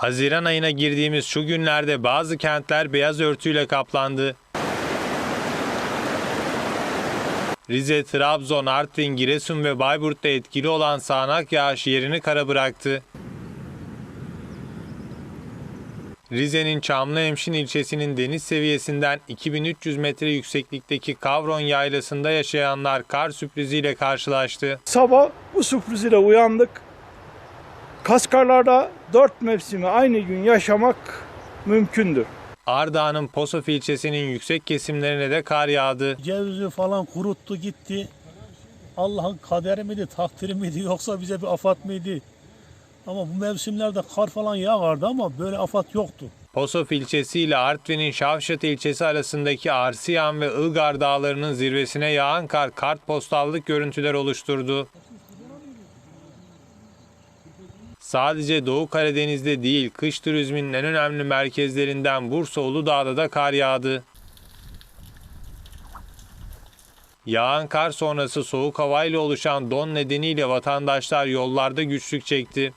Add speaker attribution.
Speaker 1: Haziran ayına girdiğimiz şu günlerde bazı kentler beyaz örtüyle kaplandı. Rize, Trabzon, Artvin, Giresun ve Bayburt'ta etkili olan sağanak yağış yerini kara bıraktı. Rize'nin Çamlıhemşin ilçesinin deniz seviyesinden 2300 metre yükseklikteki Kavron Yaylası'nda yaşayanlar kar sürpriziyle karşılaştı.
Speaker 2: Sabah bu sürpriz ile uyandık. Kaskarlarda dört mevsimi aynı gün yaşamak mümkündür.
Speaker 1: Ardahan'ın Posof ilçesinin yüksek kesimlerine de kar yağdı.
Speaker 3: Cevizi falan kuruttu gitti. Allah'ın kaderi miydi, takdiri miydi yoksa bize bir afat mıydı? Ama bu mevsimlerde kar falan yağardı ama böyle afat yoktu.
Speaker 1: Posof ilçesi ile Artvin'in Şavşat ilçesi arasındaki Arsiyan ve Ilgar dağlarının zirvesine yağan kar kartpostallık görüntüler oluşturdu. Sadece Doğu Karadeniz'de değil, kış turizminin en önemli merkezlerinden Bursa Uludağ'da da kar yağdı. Yağan kar sonrası soğuk havayla oluşan don nedeniyle vatandaşlar yollarda güçlük çekti.